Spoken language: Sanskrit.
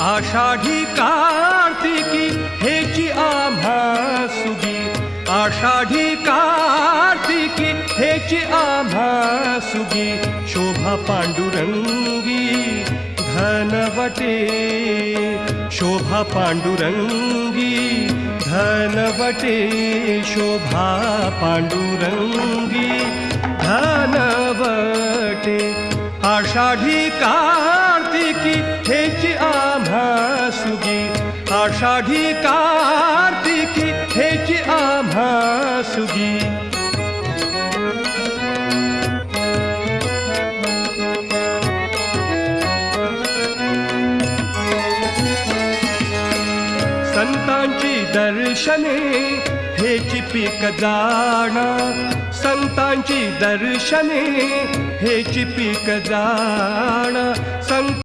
आषाढी कार्तिकी हेची आम्हा सुगी। आषाढी कार्तिकी हेची आम्हा सुगी। शोभा पांडुरंगी धनवटे। शोभा पांडुरंगी धनवटे। शोभा पांडुरंगी धनवटे। आषाढी कार्तिकी आषाढी कार्तिकी हेची आम्हा सुगी. संतांची दर्शने हेची पीक जाण. संतांची दर्शने हेची पीक जाण. संत